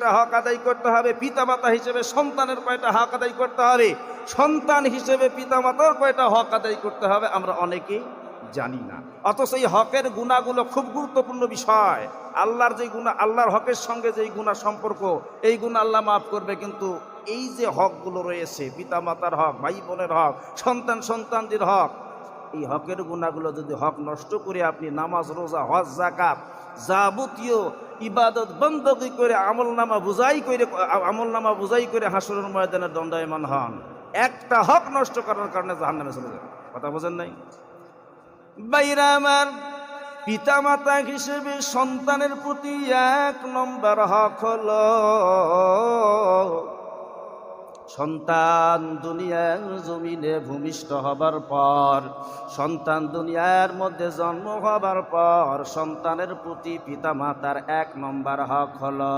কয়টা হক আদায় করতে হবে, পিতামাতা হিসেবে সন্তানের কয়টা হক আদায় করতে হবে, সন্তান হিসেবে পিতামাতার কয়টা হক আদায় করতে হবে, আমরা অনেকেই জানি না। অথচ এই হকের গুণাগুলো খুব গুরুত্বপূর্ণ বিষয়। আল্লাহর যে গুণা, আল্লাহর হকের সঙ্গে যেই গুণা সম্পর্ক, এই গুণ আল্লাহ মাফ করবে, কিন্তু এই যে হকগুলো রয়েছে, পিতামাতার হক, ভাই বোনের হক, সন্তান সন্তানদের হক, এই হকের গুণাগুলো যদি হক নষ্ট করে আপনি নামাজ, রোজা, হজ জাকাত যাবতীয় ইবাদত বন্দী করে আমল নামা বুঝাই করে আমল নামা বুঝাই করে হাসরের ময়দানে দণ্ডায়মান হন। একটা হক নষ্ট করার কারণে জাহান নামে চলে যাবে কথা বোঝেন নাই? বাইরা আমার পিতা মাতা হিসেবে সন্তানের প্রতি এক নম্বর হক হলো সন্তান দুনিয়ার জমিনে ভূমিষ্ঠ হবার পর, সন্তান দুনিয়ার মধ্যে জন্ম হবার পর, সন্তানের প্রতি পিতা মাতার এক নম্বর হক হলো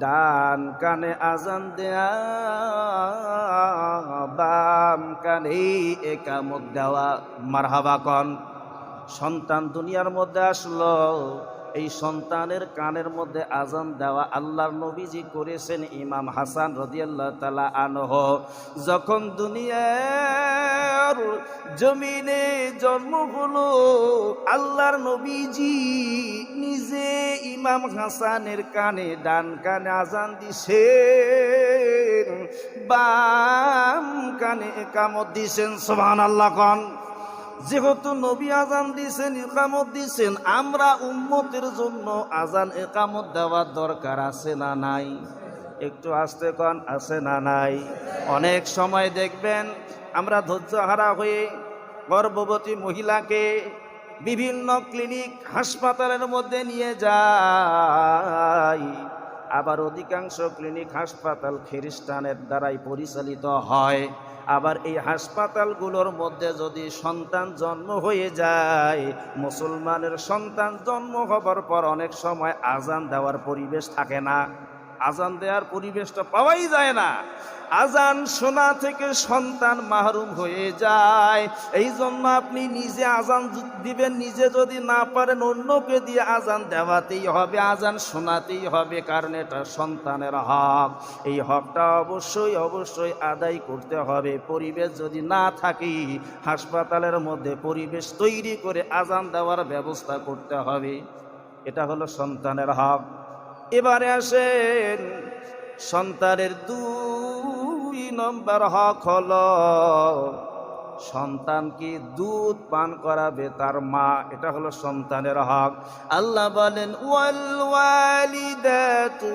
ডান কানে আজান দেয়া, বাম কানে একামত দেওয়া। মারহাবা কন। সন্তান দুনিয়ার মধ্যে আসলো। এই সন্তানের কানের মধ্যে আজান দেওয়া আল্লাহর নবীজি করেছেন ইমাম হাসান রদিয়াল্লাহ তালা আনহ। যখন দুনিয়ার জমিনে জন্ম হলো, আল্লাহর নবীজি নিজে ইমাম হাসানের কানে, ডান কানে আজান দিছে বাম কানে কামত দিছেন। সোহান আল্লাহ কন। যেহেতু নবী আজান দিছেন একামত দিছেন আমরা উম্মতের জন্য আজান একামত দেওয়ার দরকার আছে না নাই? একটু আসতে কন, আছে না নাই? অনেক সময় দেখবেন আমরা ধৈর্য হারা হয়ে গর্ভবতী মহিলাকে বিভিন্ন ক্লিনিক, হাসপাতালের মধ্যে নিয়ে যাই। আবার অধিকাংশ ক্লিনিক, হাসপাতাল, খ্রিস্টানের দ্বারাই পরিচালিত হয়। আবার এই হাসপাতালগুলোর মধ্যে যদি সন্তান জন্ম হয়ে যায়, মুসলমানের সন্তান জন্ম হবার পর অনেক সময় আজান দেওয়ার পরিবেশ থাকে না। আজান দেওয়ার পরিবেশটা পাওয়াই যায় না। আজান শোনা থেকে সন্তান মাহরুম হয়ে যায়। এই জন্য আপনি নিজে আজান দিবেন, নিজে যদি না পারেন অন্যকে দিয়ে আজান দেওয়াতেই হবে, আজান শোনাতেই হবে, কারণ এটা সন্তানের হক। এই হকটা অবশ্যই অবশ্যই আদায় করতে হবে। পরিবেশ যদি না থাকে, হাসপাতালের মধ্যে পরিবেশ তৈরি করে আজান দেওয়ার ব্যবস্থা করতে হবে। এটা হলো সন্তানের হক। এবারে আসেন। সন্তানের দুই নম্বর হক হল, সন্তানকে দুধ পান করাবে তার মা, এটা হলো সন্তানের হক। আল্লাহ বলেন, ওয়াল ওয়ালিদাতু